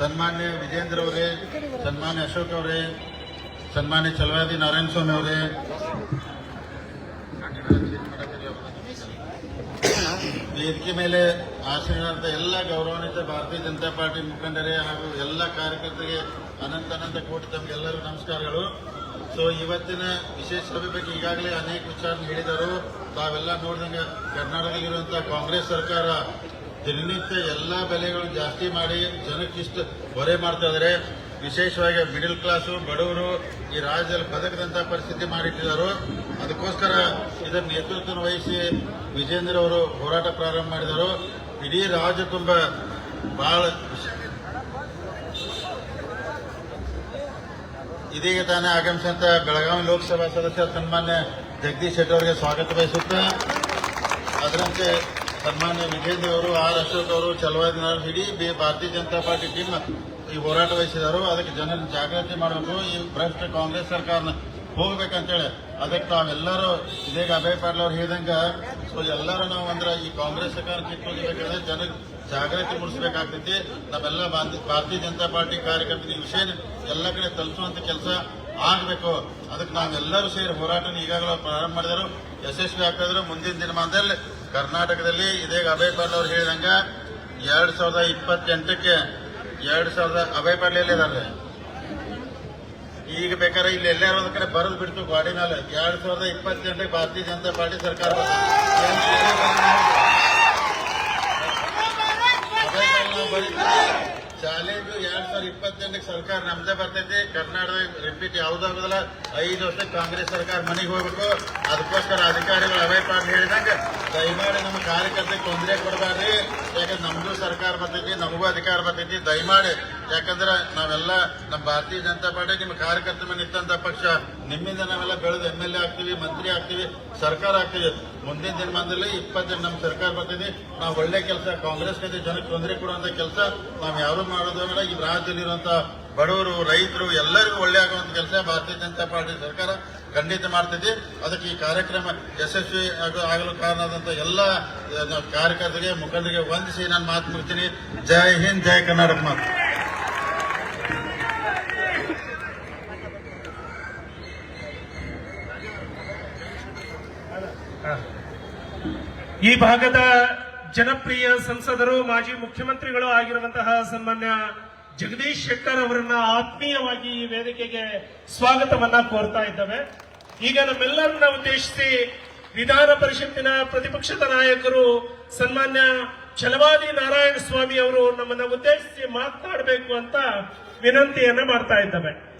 ಸನ್ಮಾನ್ಯ ವಿಜೇಂದ್ರ ಅವರೇ, ಸನ್ಮಾನ್ಯ ಅಶೋಕ್ ಅವರೇ, ಸನ್ಮಾನ್ಯ ಚಲವಾದಿ ನಾರಾಯಣ ಸ್ವಾಮಿ ಅವರೇ. ವೇದಿಕೆ ಮೇಲೆ ಆಶೀರ್ವಾದ ಎಲ್ಲ ಗೌರವಾನ್ವಿತ ಭಾರತೀಯ ಜನತಾ ಪಾರ್ಟಿ ಮುಖಂಡರೇ ಹಾಗೂ ಎಲ್ಲ ಕಾರ್ಯಕರ್ತರಿಗೆ ಅನಂತ ಅನಂತ ಕೋಟಿ ತಮಗೆಲ್ಲರೂ ನಮಸ್ಕಾರಗಳು. ಸೊ ಇವತ್ತಿನ ವಿಶೇಷ ಸಭೆ ಬಗ್ಗೆ ಈಗಾಗಲೇ ಅನೇಕ ವಿಚಾರ ಹೇಳಿದರು. ತಾವೆಲ್ಲ ನೋಡಿದಂಗೆ ಕರ್ನಾಟಕದಲ್ಲಿರುವಂತಹ ಕಾಂಗ್ರೆಸ್ ಸರ್ಕಾರ ದಿನನಿತ್ಯ ಎಲ್ಲ ಬೆಲೆಗಳು ಜಾಸ್ತಿ ಮಾಡಿ ಜನಕ್ಕಿಷ್ಟು ಹೊರೆ ಮಾಡ್ತಾ ಇದ್ದಾರೆ ವಿಶೇಷವಾಗಿ ಮಿಡಿಲ್ ಕ್ಲಾಸು ಬಡವರು ಈ ರಾಜ್ಯದಲ್ಲಿ ಬದುಕದಂತ ಪರಿಸ್ಥಿತಿ ಮಾಡಿಟ್ಟಿದ್ದಾರೆ ಅದಕ್ಕೋಸ್ಕರ ಇದರ ನೇತೃತ್ವ ವಹಿಸಿ ವಿಜೇಂದ್ರ ಅವರು ಹೋರಾಟ ಪ್ರಾರಂಭ ಮಾಡಿದರು. ಇಡೀ ರಾಜ್ಯ ತುಂಬ ಬಹಳ ಇದೀಗ ತಾನೇ ಆಗಮಿಸಿದಂತ ಬೆಳಗಾವಿ ಲೋಕಸಭಾ ಸದಸ್ಯ ಸನ್ಮಾನ್ಯ ಜಗದೀಶ್ ಶೆಟ್ಟಿ ಅವರಿಗೆ ಸ್ವಾಗತ ಬಯಸುತ್ತೆ, ಅದರಂತೆ ಸನ್ಮಾನ್ಯ ವಿಜೇಂದ್ರ ಅವರು ಆರ್ ಅಶೋಕ್ ಅವರು ಚಲವಾದಿ ನಾರಾಯಣ್ ಇಡೀ ಭಾರತೀಯ ಜನತಾ ಪಾರ್ಟಿ ಟೀಮ್ ಈ ಹೋರಾಟ ವಹಿಸಿದರು. ಅದಕ್ಕೆ ಜನರ ಜಾಗೃತಿ ಮಾಡಬೇಕು. ಈ ಭ್ರಷ್ಟ ಕಾಂಗ್ರೆಸ್ ಸರ್ಕಾರನ ಹೋಗ್ಬೇಕಂತೇಳಿ ಅದಕ್ಕೆ ತಾವೆಲ್ಲರೂ ಇದೀಗ ಅಭಯ್ ಪಾಟೀಲ್ ಅವ್ರು ಹೇಳಿದಂಗ, ಸೊ ಎಲ್ಲರೂ ನಾವು ಅಂದ್ರೆ ಈ ಕಾಂಗ್ರೆಸ್ ಸರ್ಕಾರ ಕಿತ್ತೊಳಿಬೇಕಾದ್ರೆ ಜನ ಜಾಗೃತಿ ಮೂಡಿಸಬೇಕಾಗ್ತೈತಿ. ನಾವೆಲ್ಲ ಭಾರತ- ಭಾರತೀಯ ಜನತಾ ಪಾರ್ಟಿ ಕಾರ್ಯಕರ್ತರಿಗೆ ವಿಷಯ ಎಲ್ಲ ಕಡೆ ತಲುಪಿಸುವಂತ ಕೆಲಸ ಆಗಬೇಕು. ಅದಕ್ಕೆ ನಾವೆಲ್ಲರೂ ಸೇರಿ ಹೋರಾಟನ ಈಗಾಗಲೇ ಪ್ರಾರಂಭ ಮಾಡಿದರು. ಯಶಸ್ವಿ ಆಗ್ತಿದ್ರು. ಮುಂದಿನ ದಿನಮಾನದಲ್ಲಿ ಕರ್ನಾಟಕದಲ್ಲಿ ಇದೀಗ ಅಭಯ್ ಪಾಟೀಲ್ ಅವರು ಹೇಳಿದಂಗ ಎರಡ್ ಸಾವಿರದ ಇಪ್ಪತ್ತೆಂಟಕ್ಕೆ ಎರಡ್ ಸಾವಿರದ ಅಭಯ್ ಪಾಟೀಲ್ ಎಲ್ಲಿದ್ದಾರೆ ಈಗ ಬೇಕಾದ್ರೆ ಇಲ್ಲಿ ಎಲ್ಲಾರು ಒಂದ್ ಕಡೆ ಬರೆದು ಬಿಡ್ತು ಗಾಡಿ ಮೇಲೆ. ಎರಡ್ ಸಾವಿರದ ಇಪ್ಪತ್ತೆಂಟಕ್ಕೆ ಭಾರತೀಯ ಜನತಾ ಪಾರ್ಟಿ ಸರ್ಕಾರ ಅಭಯ ಚಾಲೆಂಜ್ ಎರಡ್ ಸಾವಿರದ ಇಪ್ಪತ್ತೆಂಟಕ್ಕೆ ಸರ್ಕಾರ ನಮ್ದೇ ಬರ್ತೈತಿ. ಕರ್ನಾಟಕ ರಿಪೀಟ್ ಯಾವ್ದಾಗೋದಿಲ್ಲ ಐದು ವರ್ಷ ಕಾಂಗ್ರೆಸ್ ಸರ್ಕಾರ ಮನೆಗೆ ಹೋಗ್ಬೇಕು. ಅದಕ್ಕೋಸ್ಕರ ಅಧಿಕಾರಿಗಳು ಅವೇ ಪಾಠ ಹೇಳಿದಂಗೆ ದಯಮಾಡಿ ನಮ್ಮ ಕಾರ್ಯಕರ್ತರಿಗೆ ತೊಂದರೆ ಕೊಡಬಾರ್ರಿ ಯಾಕಂದ್ರೆ ನಮ್ದು ಸರ್ಕಾರ ಬರ್ತೈತಿ, ನಮಗೂ ಅಧಿಕಾರ ಬರ್ತೈತಿ. ದಯಮಾಡಿ ಯಾಕಂದ್ರೆ ನಾವೆಲ್ಲ ನಮ್ಮ ಭಾರತೀಯ ಜನತಾ ಪಾರ್ಟಿ ನಿಮ್ಮ ಕಾರ್ಯಕರ್ತರ ಮೇಲೆ ನಿಂತಂತ ಪಕ್ಷ, ನಿಮ್ಮಿಂದ ನಾವೆಲ್ಲ ಬೆಳೆದು ಎಂ ಎಲ್ ಎ ಆಗ್ತೀವಿ, ಮಂತ್ರಿ ಆಗ್ತೀವಿ, ಸರ್ಕಾರ ಆಗ್ತೀವಿ. ಮುಂದಿನ ದಿನಮಾನದಲ್ಲಿ ಇಪ್ಪತ್ತು ನಮ್ಮ ಸರ್ಕಾರ ಬರ್ತೈತಿ ನಾವು ಒಳ್ಳೆ ಕೆಲಸ ಕಾಂಗ್ರೆಸ್ ಕಡೆ ಜನಕ್ಕೆ ತೊಂದರೆ ಕೊಡುವಂತ ಕೆಲಸ, ನಾವು ಯಾರು ಮಾಡೋದು ಬೇಡ ಈ ರಾಜ್ಯದಲ್ಲಿರುವಂತ ಬಡವರು, ರೈತರು ಎಲ್ಲರಿಗೂ ಒಳ್ಳೆ ಆಗುವಂತ ಕೆಲಸ ಭಾರತೀಯ ಜನತಾ ಪಾರ್ಟಿ ಸರ್ಕಾರ ಖಂಡಿತ ಮಾಡ್ತೈತಿ ಅದಕ್ಕೆ ಈ ಕಾರ್ಯಕ್ರಮ ಯಶಸ್ವಿ ಆಗಲು ಕಾರಣದಂತ ಎಲ್ಲ ಕಾರ್ಯಕರ್ತರಿಗೆ, ಮುಖಂಡರಿಗೆ ವಂದಿಸಿ ನಾನು ಮಾತು ಮುಗಿಸ್ತೀನಿ ಜೈ ಹಿಂದ್, ಜೈ ಕರ್ನಾಟಕ ಮಾತು. ಈ ಭಾಗದ ಜನಪ್ರಿಯ ಸಂಸದರು, ಮಾಜಿ ಮುಖ್ಯಮಂತ್ರಿಗಳು ಆಗಿರುವಂತಹ ಸನ್ಮಾನ್ಯ ಜಗದೀಶ್ ಶೆಟ್ಟರ್ ಅವರನ್ನ ಆತ್ಮೀಯವಾಗಿ ಈ ವೇದಿಕೆಗೆ ಸ್ವಾಗತವನ್ನ ಕೋರ್ತಾ ಇದ್ದೇವೆ. ಈಗ ನಮ್ಮೆಲ್ಲರನ್ನ ಉದ್ದೇಶಿಸಿ ವಿಧಾನ ಪರಿಷತ್ತಿನ ಪ್ರತಿಪಕ್ಷದ ನಾಯಕರು ಸನ್ಮಾನ್ಯ ಛಲವಾದಿ ನಾರಾಯಣ ಸ್ವಾಮಿ ಅವರು ನಮ್ಮನ್ನ ಉದ್ದೇಶಿಸಿ ಮಾತನಾಡಬೇಕು ಅಂತ ವಿನಂತಿಯನ್ನ ಮಾಡ್ತಾ ಇದ್ದೇವೆ.